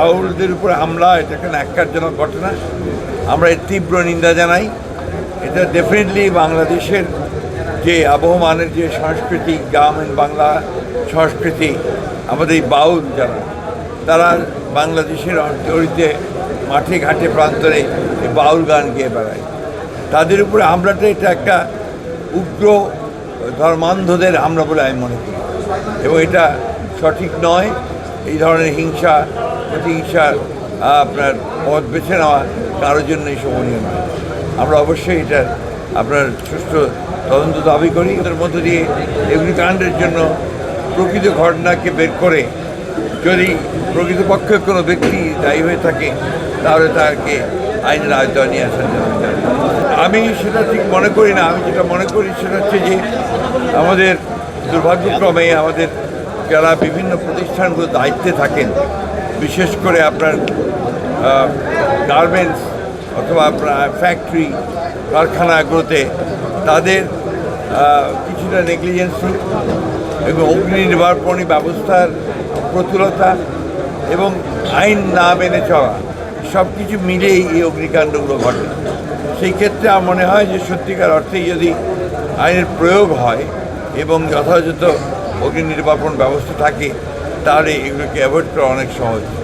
রাহুলদের উপরে হামলা, এটা একটা ন্যাক্কারজনক ঘটনা। আমরা এর তীব্র নিন্দা জানাই। এটা ডেফিনেটলি বাংলাদেশের যে আবহমানের যে সংস্কৃতি গ্রাম and বাংলা সংস্কৃতি, আমাদের এই বাউল যারা, তারা বাংলাদেশের অঞ্চলিতে মাঠে ঘাটে প্রান্তরে এই বাউল গান গেয়ে বেড়ায়। তাদের উপরে হামলাটা এটা একটা উগ্র ধর্মান্ধদের হামলা বলে আমি মনে করি। এবং এটা সঠিক নয়। এই ধরনের হিংসা প্রতিহিংসার আপনার পথ বেছে নেওয়া কারোর জন্যই শোভনীয় নয়। আমরা অবশ্যই এটার আপনার সুষ্ঠু তদন্ত দাবি করি। এর মধ্য দিয়ে অগ্নিকাণ্ডের জন্য প্রকৃত ঘটনাকে বের করে যদি প্রকৃতপক্ষে কোনো ব্যক্তি দায়ী হয়ে থাকে, তাহলে তাকে আইনের আয়তায় নিয়ে জন্য। আমি সেটা ঠিক মনে করি না। আমি যেটা মনে করি সেটা হচ্ছে যে আমাদের দুর্ভাগ্যক্রমে আমাদের যারা বিভিন্ন প্রতিষ্ঠানগুলো দায়িত্বে থাকেন, বিশেষ করে আপনার গার্মেন্টস অথবা আপনার ফ্যাক্টরি কারখানাগুলোতে, তাদের কিছুটা নেগলিজেন্সি এবং অগ্নি নির্বাপনী ব্যবস্থার প্রতুলতা এবং আইন না মেনে চলা সব কিছু মিলেই এই অগ্নিকাণ্ডগুলো ঘটে। সেই ক্ষেত্রে আমার মনে হয় যে সত্যিকার অর্থেই যদি আইনের প্রয়োগ হয় এবং যথাযথ অগ্নি নির্বাপন ব্যবস্থা থাকে তাহলে এগুলোকে অ্যাভয়েড করা অনেক সহজ।